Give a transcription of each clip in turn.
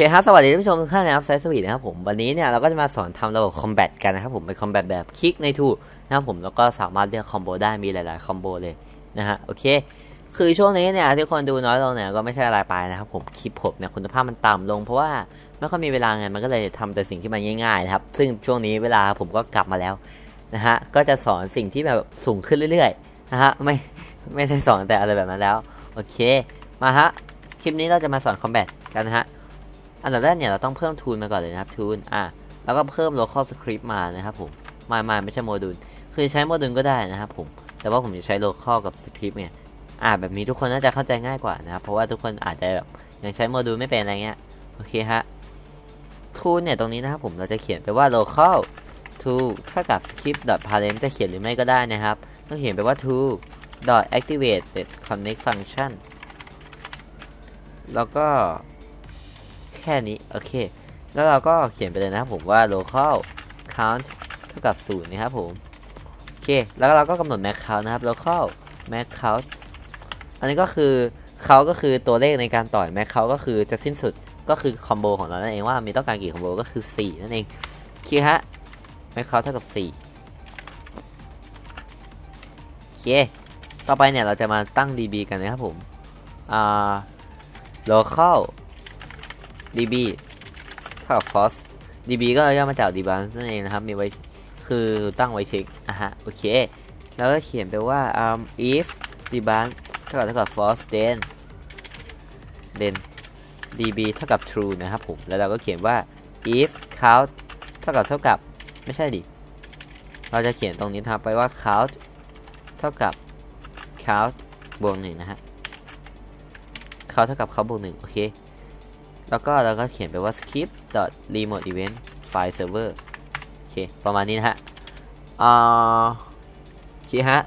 เคครับสวัสดีท่านผู้ชมทุกท่านนะครับไซสวีนะครับผมวันนี้เนี่ยเราก็จะมาสอนทำระบบคอมแบทกันนะครับผมเป็นคอมแบทแบบคลิกในทูนะครับผมแล้วก็สามารถเลือกคอมโบได้มีหลาย ๆ คอมโบเลยนะฮะโอเค คือช่วงนี้เนี่ยที่คนดูน้อยลงเนี่ยก็ไม่ใช่อะไรไปนะครับผมคลิปผมเนี่ยคุณภาพมันต่ำลง เพราะว่าไม่ค่อยมีเวลาไงมันก็เลยทำแต่สิ่งที่มันง่ายๆนะครับซึ่งช่วงนี้เวลาผมก็กลับมาแล้วนะฮะก็จะสอนสิ่งที่แบบสูงขึ้นเรื่อยๆนะฮะไม่ไม่ได้สอนแต่อะไรแบบนั้นแล้วโอเคมาฮะคลิปนี้เราจะมาสอนคอมแบทกันนะฮะ อันดับแรกเนี่ยเราต้องเพิ่มทูลมาก่อนเลยนะครับทูลอะแล้วก็เพิ่ม local script มานะครับผมม่ไม่ไม่ใช่โมดูลคือใช้โมดูลก็ได้นะครับผมแต่ว่าผมจะใช้ local กับ script เนี่ยอ่าแบบนี้ทุกคนน่าจะเข้าใจง่ายกว่านะครับเพราะว่าทุกคนอาจจะแบบยังใช้โมดูลไม่เป็นอะไรเงี้ยโอเคฮะทูลเนี่ยตรงนี้นะครับผมเราจะเขียนไปว่า local to เท่ากับ script parent จะเขียนหรือไม่ก็ได้นะครับต้องเขียนไปว่า to dot activate connect function แล้วก็ แค่นี้ โอเค แล้วเราก็เขียนไปเลยนะครับผมว่า local count เท่ากับ0นะครับผม โอเค แล้วเราก็กำหนด max count นะครับ local max count อันนี้ก็คือเขาก็คือตัวเลขในการต่อย max count ก็คือจะสิ้นสุดก็คือคอมโบของเรานั่นเองว่ามีต้องการกี่คอมโบก็คือ 4 นั่นเองโอเคฮะ max count เท่ากับ4โอเค ต่อไปเนี่ยเราจะมาตั้ง db กันนะครับผมอ่า local db เท่ากับ false db ก็ย่อมาจาก debug นั่นเองนะครับ มีไว้คือตั้งไว้เช็คอะฮะ โอเค แล้วก็เขียนไปว่า um, if debug เท่ากับเท่ากับ false then then db เท่ากับ true นะครับผม แล้วเราก็เขียนว่า if count เท่ากับเท่ากับไม่ใช่ดิ เราจะเขียนตรงนี้ทำไปว่า count เท่ากับ count บวกหนึ่งนะฮะ count เท่ากับ count บวกหนึ่งโอเค แล้วก็เราก็เขียนไปว่า skip remote event file server โอเค ประมาณนี้นะฮะอ่าโอเคฮะ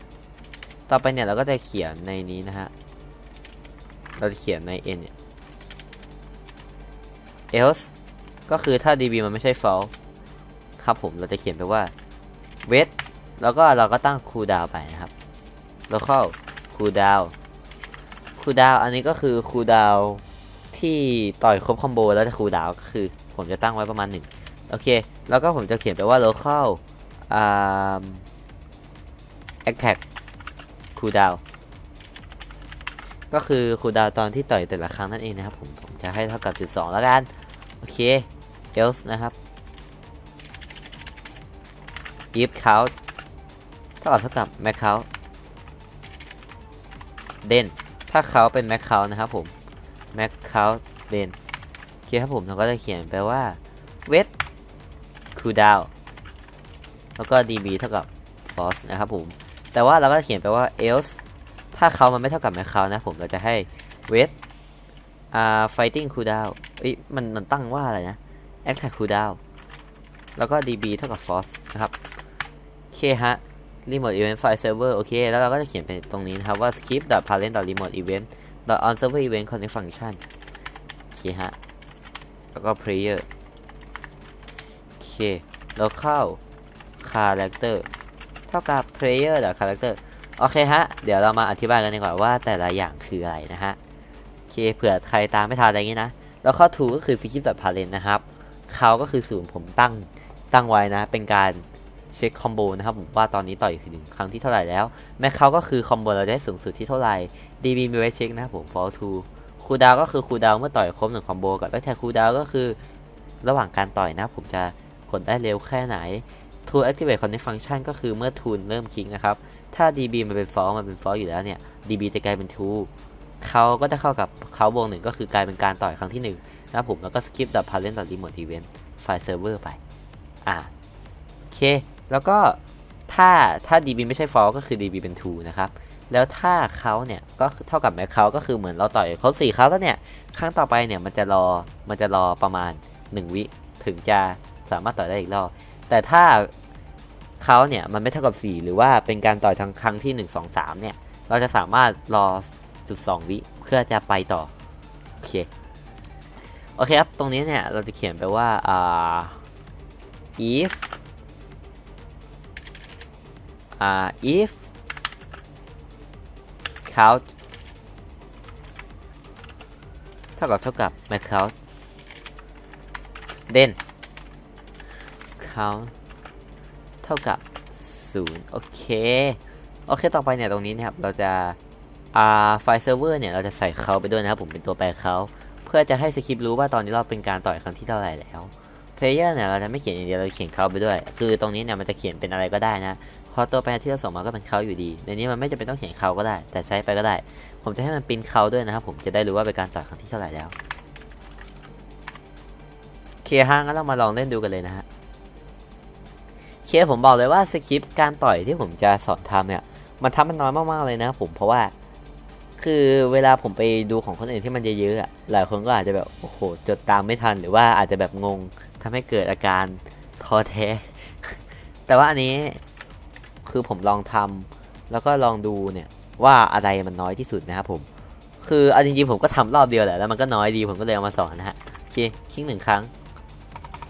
ต่อไปเนี่ยเราก็จะเขียนในนี้นะฮะ เราจะเขียนใน n เนี่ย else ก็คือถ้า db มันไม่ใช่ false ครับผม เราจะเขียนไปว่า wait แล้วก็เราก็ตั้ง cooldown ไปนะครับ local cooldown cooldown อันนี้ก็คือ cooldown ที่ต่อยครบคอมโบแล้วจะคูลดาวก็คือ ผมจะตั้งไว้ประมาณหนึ่งโอเค แล้วก็ผมจะเขียนไปว่า local um, attack cooldown ก็คือคูลดาวตอนที่ต่อยแต่ละครั้งนั่นเองนะครับผมผมจะให้เท่ากับจุดสองแล้วกัน โอเค else นะครับ if count เท่ากับเท่ากับ max count then ถ้าเขาเป็น max count นะครับผม max count then โอเคครับผมเราก็จะเขียนไปว่า wait cooldown แล้วก็ db เท่ากับ false นะครับผม แต่ว่าเราก็จะเขียนไปว่า else ถ้าเขามันไม่เท่ากับ max count นะผมเราจะให้ wait อ่า fighting cooldown เอ้ยมันมันตั้งว่าอะไรนะ attack cooldown แล้วก็ db เท่ากับ false นะครับโอเคฮะ remote event file server โอเค แล้วเราก็จะเขียนไปตรงนี้นะครับว่า skip parent remote event on server event connect function โอเคฮะ แล้วก็ player โอเค local character เท่ากับ player หรือ character โอเคฮะ เดี๋ยวเรามาอธิบายกันดีกว่าว่าแต่ละอย่างคืออะไรนะฮะ โอเค เผื่อใครตามไม่ทันอะไรอย่างนี้นะ แล้วข้อ2ก็คือ skip parent นะครับ เขาก็คือศูนย์ผมตั้งตั้งไว้นะ เป็นการเช็คคอมโบนะครับผมว่าตอนนี้ต่อยถึงครั้งที่เท่าไหร่แล้ว แม้เขาก็คือคอมโบเราได้สูงสุดที่เท่าไหร่ DB มีไว้เช็คนะครับผม fall to คูดาวก็คือคูดาวเมื่อต่อยครบหนึ่งคอมโบกับแล้วแทคูดาวก็คือระหว่างการต่อยนะผมจะกดได้เร็วแค่ไหน tool activate connect function ก็คือเมื่อ tool เริ่มคลิกนะครับ ถ้า DB มันเป็น false มันเป็น false อยู่แล้วเนี่ย DB จะกลายเป็น true เขาก็จะเข้ากับเขาวกหนึ่งก็คือกลายเป็นการต่อยครั้งที่หนึ่งนะผมแล้วก็ skip the parent remote event file server ไป อ่าโอเค แล้วก็ถ้าถ้า DB ไม่ใช่ false ก็คือ DB เป็น true นะครับ แล้วถ้าเขาเนี่ยก็เท่ากับแม็กเขาก็คือเหมือนเราต่อยครบสี่เขาแล้วเนี่ยครั้งต่อไปเนี่ยมันจะรอมันจะรอประมาณ 1 วิถึงจะสามารถต่อยได้อีกรอบแต่ถ้าเขาเนี่ยมันไม่เท่ากับ 4 หรือว่าเป็นการต่อยทั้งครั้งที่ 1 2 3 เนี่ย เราจะสามารถรอจุด 2 วิเพื่อจะไปต่อ โอเค โอเคครับ ตรงนี้เนี่ยเราจะเขียนไปว่าอ่า if อ่า if count เท่ากับเท่ากับ max count เด่นเขาเท่ากับศูนย์โอเค โอเค ต่อไปเนี่ยตรงนี้นะครับ เราจะอ่าไฟล์เซิร์ฟเวอร์เนี่ย เราจะใส่เขาไปด้วยนะครับ ผมเป็นตัวแปรเขา เพื่อจะให้สคริปต์รู้ว่าตอนนี้เราเป็นการต่อยครั้งที่เท่าไหร่แล้ว เพลเยอร์เนี่ย เราจะไม่เขียนอย่างเดียวเราเขียนเขาไปด้วย คือตรงนี้เนี่ย มันจะเขียนเป็นอะไรก็ได้นะ พราะตัวแปรที่เราส่งมาก็เป็นเขาอยู่ดี ในนี้มันไม่จำเป็นต้องเขียนเขาก็ได้ แต่ใช้ไปก็ได้ ผมจะให้มันปริ้นเขาด้วยนะครับ ผมจะได้รู้ว่าเป็นการต่อครั้งที่เท่าไหร่แล้วเคฮะงั้นเรามาลองเล่นดูกันเลยนะฮะเคผมบอกเลยว่าสคริปต์การต่อยที่ผมจะสอนทำเนี่ยมันทำมันน้อยมากๆเลยนะครับผมเพราะว่าคือเวลาผมไปดูของคนอื่นที่มันเยอะๆอะหลายคนก็อาจจะแบบโอ้โหจดตามไม่ทันหรือว่าอาจจะแบบงงทำให้เกิดอาการท้อแท้ แต่ว่าอันนี้ คือผมลองทำแล้วก็ลองดูเนี่ยว่าอะไรมันน้อยที่สุดนะครับผม คือเอาจริงๆผมก็ทำรอบเดียวแหละแล้วมันก็น้อยดีผมก็เลยเอามาสอนนะฮะโอเคคลิกหนึ่งครั้ง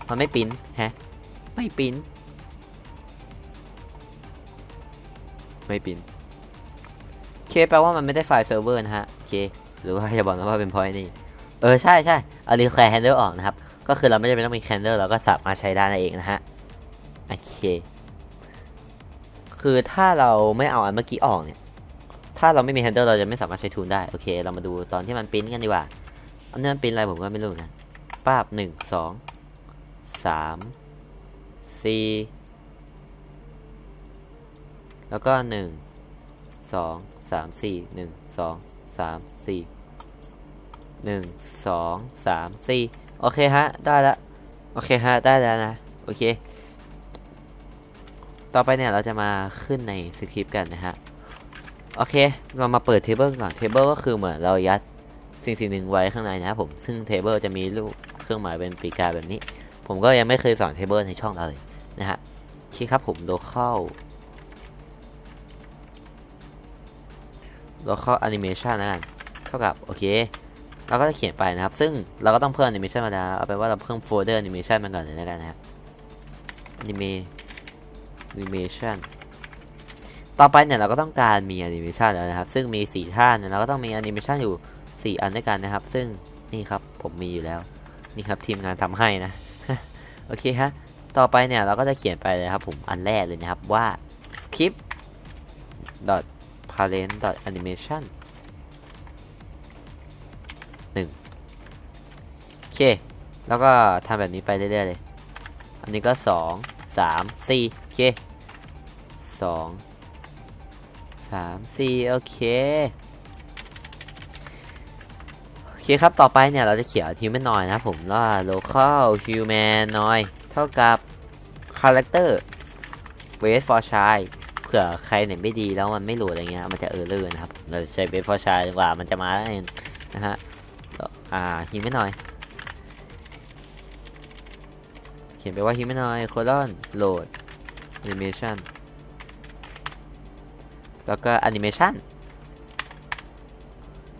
มันไม่ปิ้นฮะไม่ปิ้นไม่ปิ้นโอเคแปลว่ามันไม่ได้ไฟล์เซิร์ฟเวอร์นะฮะโอเคหรือว่าจะบอกนะว่าเป็นพอยนี่เออใช่ใช่เอารีแคร์แฮนเดิลออกนะครับก็คือเราไม่จำเป็นต้องมีแฮนเดิลเราก็สามารถใช้ได้นั่นเองนะฮะโอเค คือถ้าเราไม่เอาอันเมื่อกี้ออกเนี่ย ถ้าเราไม่มีแฮนเดิลเราจะไม่สามารถใช้ทูนได้ โอเค เรามาดูตอนที่มันปริ้นกันดีกว่า อันนี้มันปริ้นอะไรผมก็ไม่รู้เหมือนกันป้าบหนึ่งสองสามสี่แล้วก็หนึ่งสองสามสี่หนึ่งสองสามสี่หนึ่งสองสามสี่โอเคฮะ ได้แล้วโอเคฮะ ได้แล้วนะ โอเค ต่อไปเนี่ยเราจะมาขึ้นในสคริปต์กันนะฮะ โอเค เรามาเปิดเทเบิลก่อนเทเบิลก็คือเหมือนเรายัดสิ่งสิ่งหนึ่งไว้ข้างในนะครับผม ซึ่งเทเบิลจะมีรูปเครื่องหมายเป็นปีกาแบบนี้ ผมก็ยังไม่เคยสอนเทเบิลในช่องเราเลยนะฮะโอเคครับผม local local animation นะกันเท่ากับ โอเค เราก็จะเขียนไปนะครับ ซึ่งเราก็ต้องเพิ่ม animation มาแล้วเอาเป็นว่าเราเพิ่มโฟลเดอร์ animation มาก่อนเลยแล้วกันนะครับ anime animation ต่อไปเนี่ยเราก็ต้องการมี animation แล้วนะครับ ซึ่งมี 4 ท่านเนี่ยเราก็ต้องมี animation อยู่ 4 อันด้วยกันนะครับ ซึ่งนี่ครับผมมีอยู่แล้ว นี่ครับทีมงานทำให้นะ โอเคฮะ ต่อไปเนี่ยเราก็จะเขียนไปเลยครับผมอันแรกเลยนะครับว่า script dot parent dot animation หนึ่งโอเค แล้วก็ทำแบบนี้ไปเรื่อยๆเลย อันนี้ก็สองสามตี เคสองสามสี่โอเค โอเคครับ ต่อไปเนี่ย เราจะเขียน humanoid นะครับผมว่า local humanoid เท่ากับ character wait for child เผื่อใครเนี่ยไม่ดีแล้วมันไม่โหลดอะไรเงี้ย มันจะเออร์เลอร์นะครับ เราใช้ wait for child ดีกว่า มันจะมาแล้วเองนะฮะ อ่า humanoid เขียนไปว่า humanoid colon load animation แล้วก็ animation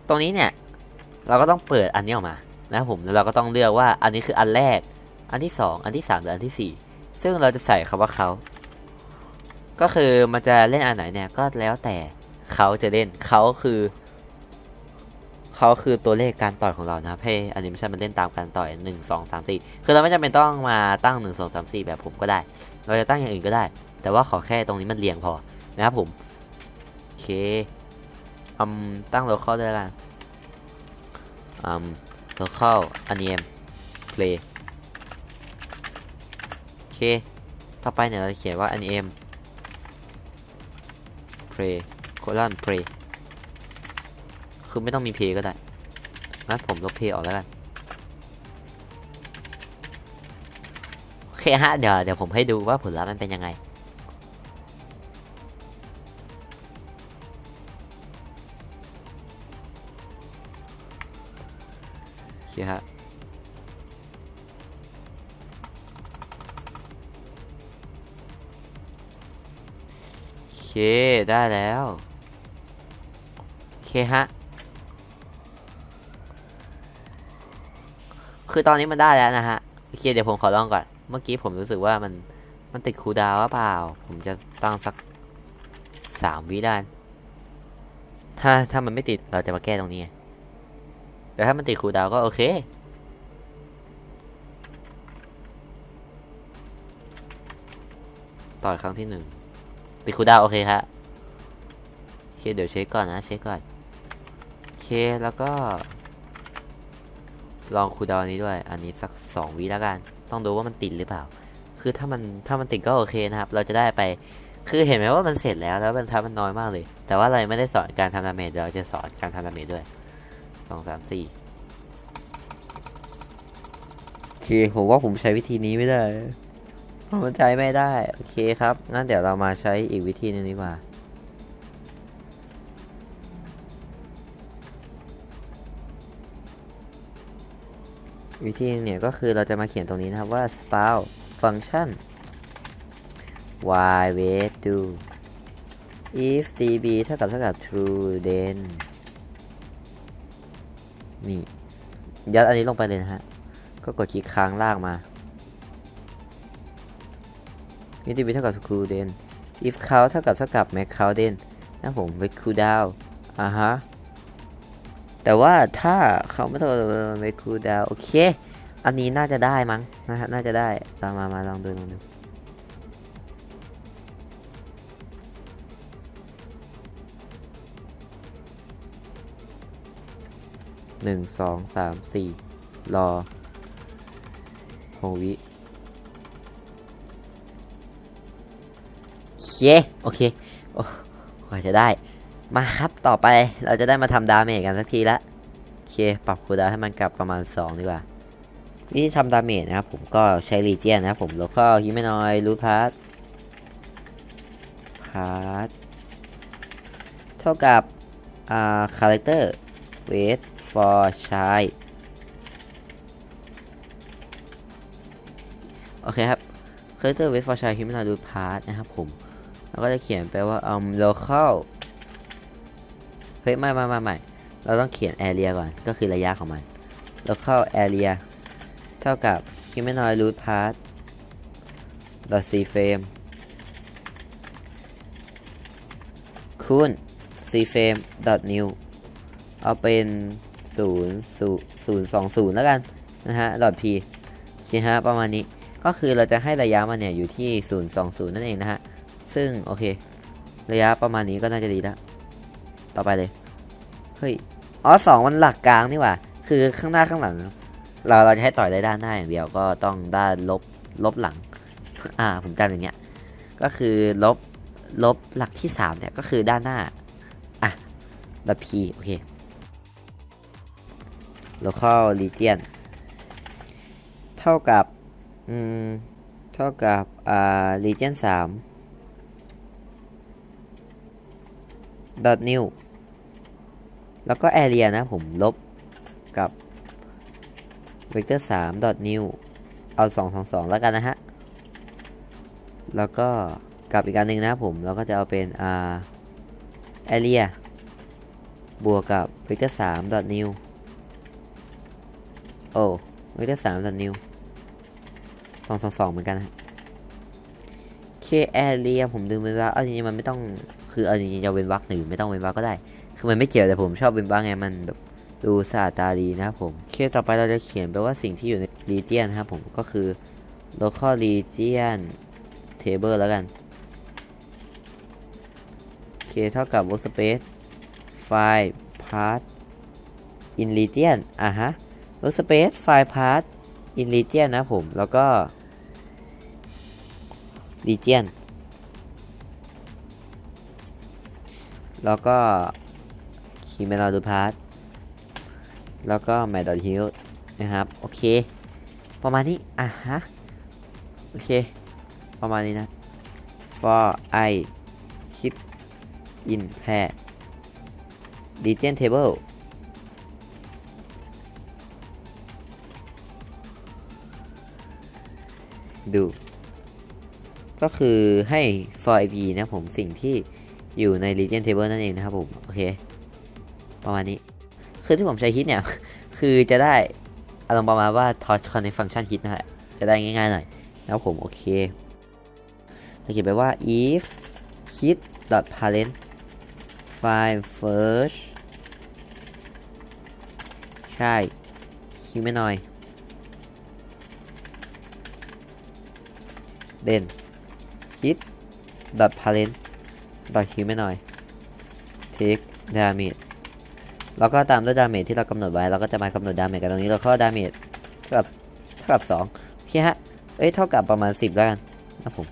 ตรงนี้เนี่ย เราก็ต้องเปิดอันนี้ออกมานะครับผมแล้วเราก็ต้องเลือกว่าอันนี้คืออันแรก อันที่สองอันที่สามหรืออันที่สี่ซึ่งเราจะใส่คำว่าเขา ก็คือมันจะเล่นอันไหนเนี่ยก็แล้วแต่เขาจะเล่นเขาคือ เขาคือตัวเลขการต่อยของเรานะครับให้อนิเมชันมันเล่นตามการต่อยหนึ่งสองสามสี่คือเราไม่จำเป็นต้องมาตั้งหนึ่งสองสามสี่แบบผมก็ได้ เราจะตั้งอย่างอื่นก็ได้ แต่ว่าขอแค่ตรงนี้มันเรียงพอนะครับผมโอเคอืมตั้งโลเคอลด้วยกันอืม local anime play โอเค ต่อไปเนี่ยเราจะเขียนว่า anime play colon play คือ คือไม่ต้องมี play ก็ได้งั้นผมลบ play ออกแล้วกัน โอเคฮะ เดี๋ยวเดี๋ยวผมให้ดูว่าผลลัพธ์มันเป็นยังไง โอเคฮะโอเคได้แล้ว โอเคฮะ คือตอนนี้มันได้แล้วนะฮะโอเคเดี๋ยวผมขอลองก่อน เมื่อกี้ผมรู้สึกว่ามันมันติดคูดาวว่าเปล่า ผมจะตั้งสักสามวิได้ถ้าถ้ามันไม่ติดเราจะมาแก้ตรงนี้แต่ถ้ามันติดคูดาวก็โอเคต่อยครั้งที่หนึ่งติดคูดาวโอเคฮะโอเคเดี๋ยวเช็คก่อนนะเช็คก่อนโอเคแล้วก็ ลองคูดาวนี้ด้วย อันนี้สักสองวิแล้วกัน ต้องดูว่ามันติดหรือเปล่า คือถ้ามันถ้ามันติดก็โอเคนะครับ เราจะได้ไป คือเห็นไหมว่ามันเสร็จแล้ว แล้วบรรทัดมันน้อยมากเลย แต่ว่าเราไม่ได้สอนการทำดาเมจเดี๋ยวเราจะสอนการทำดาเมจด้วยสองสามสี่โอเค ผมว่าผมใช้วิธีนี้ไม่ได้เพราะมันใช้ไม่ได้ โอเคครับ งั้นเดี๋ยวเรามาใช้อีกวิธีหนึงดีกว่า วิธีเนี่ยก็คือเราจะมาเขียนตรงนี้นะครับว่า spout function y wait do if db เท่ากับเท่ากับ true then นี่ ยัดอันนี้ลงไปเลยนะฮะ ก็กดคลิกค้างลากมา if db เท่ากับ true then if count เท่ากับเท่ากับ max count then นะผม wait cool down อ่าฮะ แต่ว่าถ้าเขาไม่เท่ากับ wait cool down โอเค อันนี้น่าจะได้มั้งนะฮะน่าจะได้ตามมามาลองดูลองดูหนึ่งสองสามสี่รอหกวิโอเคโอเค โอ้กว่าจะได้ มาครับต่อไปเราจะได้มาทำดาเมจกันสักทีละโอเคปรับคูลดาวให้มันกลับประมาณ 2 ดีกว่าวิธีทำดาเมจนะครับผมก็ใช้รีเจียนนะครับผมแล้วก็ฮิมนอยรูพาร์ทพาร์ทเท่ากับอ่าคาแรคเตอร์ wait for child โอเคครับ character wait for child human do part นะครับผมแล้วก็จะเขียนไปว่า um local เฮ้ยไม่ไม่ไม่ไม่เราต้องเขียน area ก่อนก็คือระยะของมัน local area เท่ากับ humanoid root part dot c frame คูณ c frame dot new เอาเป็นศูนย์ศูนย์สองศูนย์แล้วกันนะฮะดอทพีโอเคฮะประมาณนี้ก็คือเราจะให้ระยะมันเนี่ยอยู่ที่ศูนย์สองศูนย์นั่นเองนะฮะ ซึ่งโอเค ระยะประมาณนี้ก็น่าจะดีแล้ว ต่อไปเลย เฮ้ย อ๋อสองมันหลักกลางนี่หว่า คือข้างหน้าข้างหลัง เราเราจะให้ต่อยได้ด้านหน้าอย่างเดียวก็ต้องด้านลบลบหลัง อ่า ผมจำอย่างเงี้ย ก็คือลบลบหลักที่สามเนี่ยก็คือด้านหน้า อะดอทพีโอเค local region เท่ากับ อืม เท่ากับ อ่า region 3 dot new แล้วก็ area นะผมลบกับ vector 3 dot new เอา 2 2 2 แล้วกันนะฮะ แล้วก็กับอีกอันหนึ่งนะผมเราก็จะเอาเป็นอ่า area บวกกับ vector 3 dot new โอ้ไม่ได้สามสันนิวสองสองสองเหมือนกันนะเคแอเรียผมดึงเว้นวรรคเอาจริงๆมันไม่ต้อง คือเอาจริงๆจะเว้นวรรคหรือไม่ต้องเว้นวรรคก็ได้ คือมันไม่เกี่ยวแต่ผมชอบเว้นวรรคไงมันแบบดูสะอาดตาดีนะครับผมเคต่อไปเราจะเขียนไปลว่าสิ่งที่อยู่ใน region นะครับผมก็คือ local region table แล้วกันเคเท่ากับ workspace file path in region อะฮะ workspace file path in region นะผม แล้วก็ region แล้วก็ h u m a n o d path แล้วก็ m a t h i l นะครับ โอเค ประมาณนี้ อะฮะ โอเค ประมาณนี้นะ for i hit in pair region table ดู ก็คือให้ for ip นะผมสิ่งที่ อยู่ใน region table นั่นเองนะครับผม โอเค ประมาณนี้ คือที่ผมใช้ hit เนี่ย คือจะได้อารมณ์ประมาณว่า touch connect function hit นะฮะจะได้ง่ายๆหน่อยนะครับผมโอเคเราเขียนไปว่า if hit dot parent file first ใช่ humanoid เด่น hit dot parent dot humanoid take damage แล้วก็ตามด้วย damage ที่เรากำหนดไว้ เราก็จะมากำหนด damage กันตรงนี้เราเข้า damage เท่ากับเท่ากับ2โอเคฮะ เอ้ยเท่ากับประมาณ10แล้วกันนะผม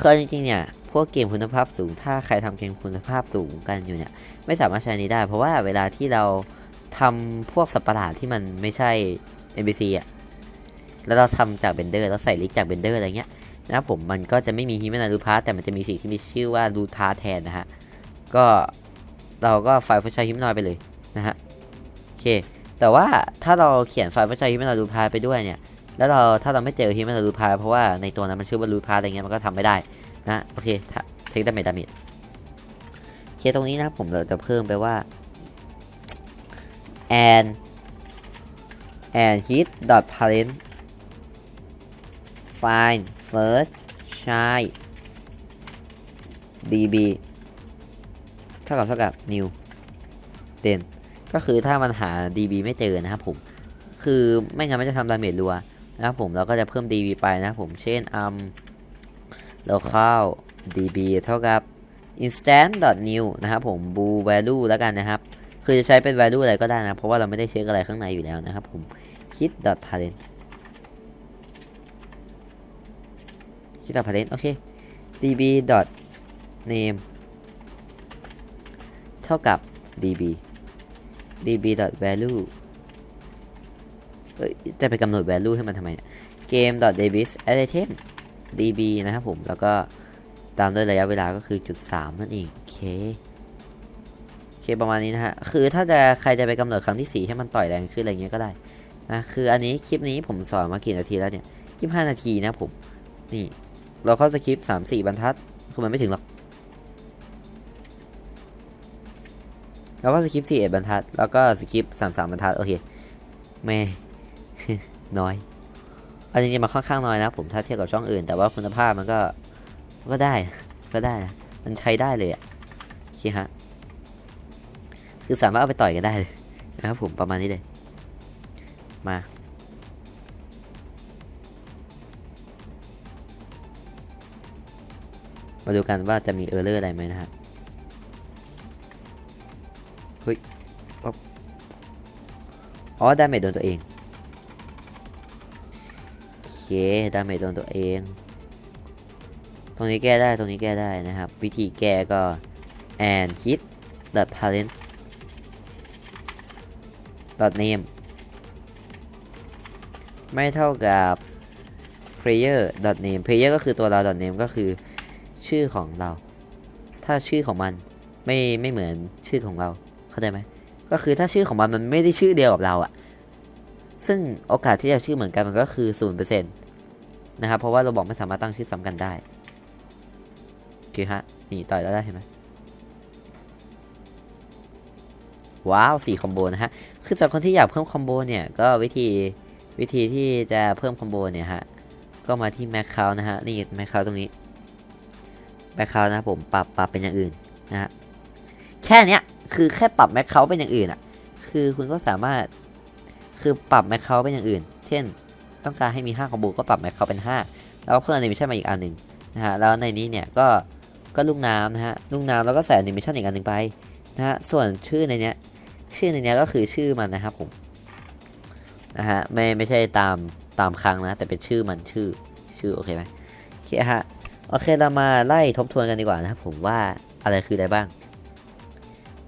คือจริงๆเนี่ยพวกเกมคุณภาพสูง ถ้าใครทำเกมคุณภาพสูงกันอยู่เนี่ย ไม่สามารถใช้นี้ได้ เพราะว่าเวลาที่เราทำพวกสัตว์ประหลาดที่มันไม่ใช่ NPC อะ แล้วเราทำจากเบนเดอร์แล้วใส่ลิกจากเบนเดอร์อะไรเงี้ย นะครับผมมันก็จะไม่มีฮิมนารูพาร์แต่มันจะมีสิ่งที่มีชื่อว่ารูทาแทนนะฮะ ก็เราก็ไฟล์ผู้ใช้ฮิมนอยไปเลยนะฮะโอเค แต่ว่าถ้าเราเขียนไฟล์ผู้ใช้ฮิมนารูพาไปด้วยเนี่ย แล้วเราถ้าเราไม่เจอฮิมนารูพาเพราะว่าในตัวนั้นมันชื่อว่ารูพาอะไรเงี้ยมันก็ทำไม่ได้นะโอเคเทคดามจดาเมจโอเคตรงนี้นะผมเราจะเพิ่มไปว่า and and hit dot parent find first child db เท่ากับเท่ากับ new then ก็คือถ้ามันหา db ไม่เจอนะครับผม คือไม่งั้นมันจะทำดาเมจรัวนะครับผมเราก็จะเพิ่ม db ไปนะครับผม เช่น um local db เท่ากับ instant new นะครับผม bool value แล้วกันนะครับ คือจะใช้เป็น value อะไรก็ได้นะ เพราะว่าเราไม่ได้เช็คอะไรข้างในอยู่แล้วนะครับผม hit dot parent hit dot parent โอเค db dot name เท่ากับ db db dot value เอ้ยจะไปกำหนด value ให้มันทำไมเนี่ย game dot davis item db นะครับผม แล้วก็ตามด้วยระยะเวลาก็คือจุดสามนั่นเอง โอเคโอเคประมาณนี้นะฮะ คือถ้าจะใครจะไปกำหนดครั้งที่สี่ให้มันต่อยแรงขึ้นอะไรเงี้ยก็ได้นะคืออันนี้คลิปนี้ผมสอนมากี่นาทีแล้วเนี่ยยี่ห้านาทีนะผม นี่ เราเข้าสคริปต์สามสี่บรรทัด คือมันไม่ถึงหรอก แล้วก็สคริปต์สี่เอ็ดบรรทัด แล้วก็สคริปต์สามสามบรรทัด โอเค แม่ น้อย อันนี้มันค่อนข้างน้อยนะ ผมถ้าเทียบกับช่องอื่น แต่ว่าคุณภาพมันก็ ก็ได้ ก็ได้นะ มันใช้ได้เลยอะโอเคฮะ คือสามารถเอาไปต่อยกันได้เลยนะครับผมประมาณนี้เลย มา มาดูกันว่าจะมีเออร์เลอร์อะไรไหมนะฮะเฮ้ยป๊อปอ๋อดาเมจโดนตัวเองโอเคดาเมจโดนตัวเอง ตรงนี้แก้ได้ตรงนี้แก้ได้นะครับ วิธีแก้ก็ and hit the parent dot name ไม่เท่ากับ player dot name player ก็คือตัวเรา dot name ก็คือ ชื่อของเรา ถ้าชื่อของมันไม่ไม่เหมือนชื่อของเรา เข้าใจไหมก็คือถ้าชื่อของมันมันไม่ได้ชื่อเดียวกับเราอะซึ่งโอกาสที่จะชื่อเหมือนกันมันก็คือศูนเปอร์เซ็นต์นะครับเพราะว่าเราบอกไม่สามารถตั้งชื่อซ้ำกันได้โอเคฮะนี่ต่อยแล้วได้เห็นไหมว้าวสี่คอมโบนะฮะ คือสำหรับคนที่อยากเพิ่มคอมโบเนี่ย ก็วิธีวิธีที่จะเพิ่มคอมโบเนี่ยฮะ ก็มาที่แมคคานะฮะ นี่แมคคาตรงนี้ แมคเคานะผมปรับปรับเป็นอย่างอื่นนะฮะแค่เนี้ยคือแค่ปรับแมคเคาเป็นอย่างอื่นอะ คือคุณก็สามารถคือปรับแมคเคาเป็นอย่างอื่น เช่น ต้องการให้มี5คอมโบก็ปรับแมคเคาเป็น 5 แล้วก็เพิ่มแอนิเมชันมาอีกอันหนึ่งนะฮะแล้วในนี้เนี่ยก็ก็ลูกน้ำนะฮะลูกน้ำแล้วก็ใส่แอนิเมชันอีกอันหนึ่งไปนะฮะส่วนชื่อในเนี้ยชื่อในเนี้ยก็คือชื่อมันนะครับผมนะฮะไม่ไม่ใช่ตามตามครั้งนะ แต่เป็นชื่อมันชื่อชื่อโอเคไหมโอเคฮะ โอเคเรามาไล่ทบทวนกันดีกว่านะครับผมว่าอะไรคืออะไรบ้าง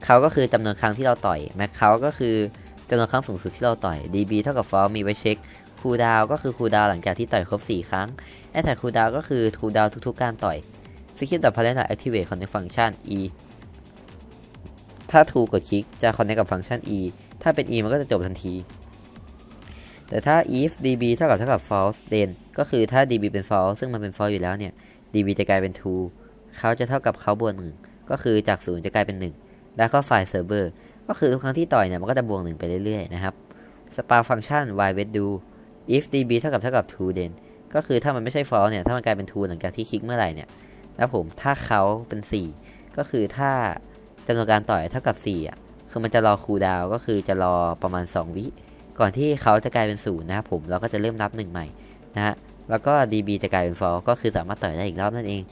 เขาก็คือจำนวนครั้งที่เราต่อยแม็กเขาก็คือจำนวนครั้งสูงสุดที่เราต่อย db เท่ากับ false มีไว้เช็คคูดาวก็คือคูดาวหลังจากที่ต่อยครบ 4 ครั้งแอตแทกคูดาวก็คือคูดาวทุกๆ การต่อยสกิลดับพาร์เน activate connect function e ถ้า true กดคลิกจะ connect กับฟังก์ชัน e ถ้าเป็น e มันก็จะจบทันที แต่ถ้า if db เท่ากับเท่ากับ false then ก็คือถ้า db เป็น false ซึ่งมันเป็น false อยู่แล้วเนี่ย db จะกลายเป็น2เขาจะเท่ากับเขาบวกหนึ่งก็คือจากศูนย์จะกลายเป็น1แล้วก็ไฟล์เซิร์ฟเวอร์ก็คือทุกครั้งที่ต่อยเนี่ยมันก็จะบวกหนึ่งไปเรื่อยๆนะครับสปาฟังก์ชัน y w e t do if db เท่ากับเท่ากับ true then ก็คือถ้ามันไม่ใช่ false เนี่ยถ้ามันกลายเป็น true หลังจากที่คลิกเมื่อไหร่เนี่ยแล้วผมถ้าเขาเป็น 4 ก็คือถ้าจำนวนการต่อยเท่ากับ4อะคือมันจะรอคูดาวก็คือจะรอประมาณ 2 วิ ก่อนที่เขาจะกลายเป็นศูนย์นะครับผมเราก็จะเริ่มนับหนึ่งใหม่นะฮะ แล้วก็ db จะกลายเป็น false ก็คือสามารถต่อยได้อีกรอบนั่นเอง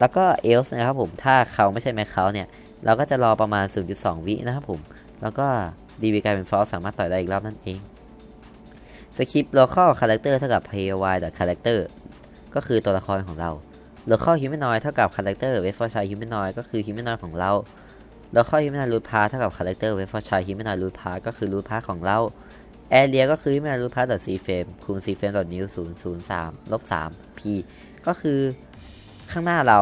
แล้วก็ else นะครับผมถ้าเขาไม่ใช่แม็กเขาเนี่ย เราก็จะรอประมาณ 0.2 วินะครับผม แล้วก็ db กลายเป็น false สามารถต่อยได้อีกรอบนั่นเอง script local character เท่ากับ pay character ก็คือตัวละครของเรา local humanoid เท่ากับ character wait for child humanoid ก็คือ humanoid ของเรา local humanoid root path เท่ากับ character wait for child humanoid root path ก็คือ root path ของเรา area ก็คือ humanoid root path c frame คูณ c frame new 003ลบ3 p ก็คือข้างหน้าเรา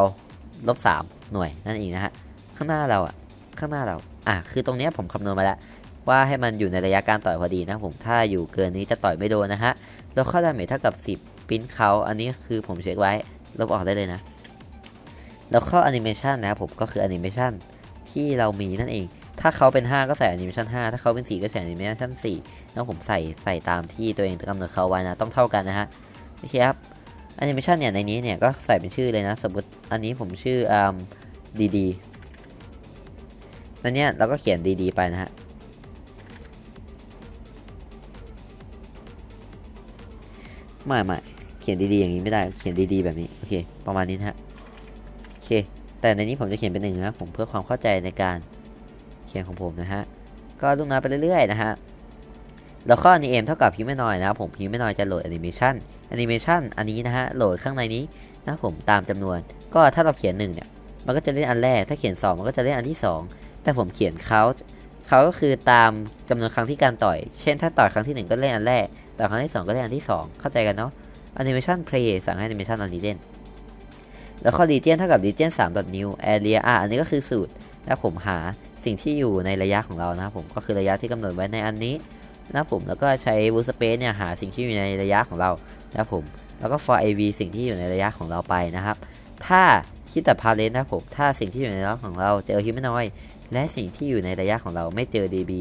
ลบ3หน่วยนั่นเองนะฮะข้างหน้าเราอะข้างหน้าเราอะคือตรงเนี้ยผมคำนวณมาแล้ว ว่าให้มันอยู่ในระยะการต่อยพอดีนะผมถ้าอยู่เกินนี้จะต่อยไม่โดนนะฮะแล้วข้อดาเมจเท่ากับ 10ปิ้นเขาอันนี้คือผมเช็คไว้ลบออกได้เลยนะ แล้วข้อแอนิเมชันนะครับผมก็คือแอนิเมชันที่เรามีนั่นเอง ถ้าเขาเป็น 5 ก็ใส่แอนิเมชัน5ถ้าเขาเป็น 4 ก็ใส่แอนิเมชัน4แล้วผมใส่ใส่ตามที่ตัวเองกำหนดเขาไว้นะต้องเท่ากันนะฮะโอเคครับแอนิเมชันเนี่ยในนี้เนี่ยก็ใส่เป็นชื่อเลยนะ สมมติอันนี้ผมชื่ออ่าดีดีนั่นเนี่ยเราก็เขียนดีๆไปนะฮะไม่ไม่เขียนดีๆอย่างนี้ไม่ได้เขียนดีๆแบบนี้โอเคประมาณนี้นะฮะโอเคแต่ในนี้ผมจะเขียนเป็นหนึ่งนะผมเพื่อความเข้าใจในการ เขียนของผมนะฮะ ก็ลูกน้ำไปเรื่อยๆนะฮะ แล้วข้อนี้เอมเท่ากับพิมพ์ไม่น้อยนะผมพิมพ์ไม่น้อยจะโหลดแอนิเมชันแอนิเมชันอันนี้นะฮะ โหลดข้างในนี้นะผมตามจำนวน ก็ถ้าเราเขียนหนึ่งเนี่ย มันก็จะเล่นอันแรก ถ้าเขียนสองมันก็จะเล่นอันที่สองแต่ผมเขียนเขาเขาก็คือตามจำนวนครั้งที่การต่อย เช่น ถ้าต่อยครั้งที่หนึ่งก็เล่นอันแรก ต่อยครั้งที่สองก็เล่นอันที่สองเข้าใจกันเนาะ animation play สั่งให้ animation อันนี้เล่นแล้วข้อ region เท่ากับ region 3 new area อะอันนี้ก็คือสูตร แล้วผมหา สิ่งที่อยู่ในระยะของเรานะครับผมก็คือระยะที่กำหนดไว้ในอันนี้นะครับผมแล้วก็ใช้ wood space เนี่ยหาสิ่งที่อยู่ในระยะของเรานะครับผมแล้วก็ for av สิ่งที่อยู่ในระยะของเราไปนะครับ ถ้าคิดแต่ parent นะครับผมถ้าสิ่งที่อยู่ในระยะของเราเจอ humanoid และสิ่งที่อยู่ในระยะของเราไม่เจอ db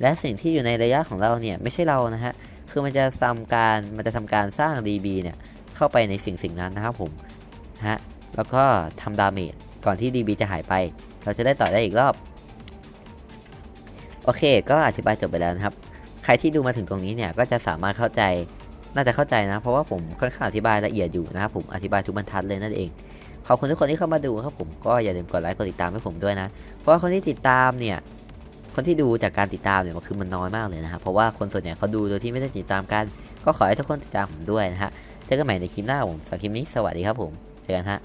และสิ่งที่อยู่ในระยะของเราเนี่ยไม่ใช่เรานะฮะคือมันจะทำการมันจะทำการสร้าง db เนี่ยเข้าไปในสิ่งสิ่งนั้นนะครับผมฮะแล้วก็ทำดาเมจก่อนที่ db จะหายไป เราจะได้ต่อได้อีกรอบ โอเค ก็อธิบายจบไปแล้วนะครับ ใครที่ดูมาถึงตรงนี้เนี่ยก็จะสามารถเข้าใจ น่าจะเข้าใจนะ เพราะว่าผมค่อนข้างอธิบายละเอียดอยู่นะครับผม อธิบายทุกบรรทัดเลยนั่นเอง ขอบคุณทุกคนที่เข้ามาดูครับผม ก็อย่าลืมกดไลค์กดติดตามให้ผมด้วยนะ เพราะว่าคนที่ติดตามเนี่ย คนที่ดูจากการติดตามเนี่ยมันคือมันน้อยมากเลยนะครับ เพราะว่าคนส่วนใหญ่เขาดูโดยที่ไม่ได้ติดตามกัน ก็ขอให้ทุกคนติดตามผมด้วยนะฮะ เจอกันใหม่ในคลิปหน้าผมสำหรับคลิปนี้สวัสดีครับผม เจอกันฮะ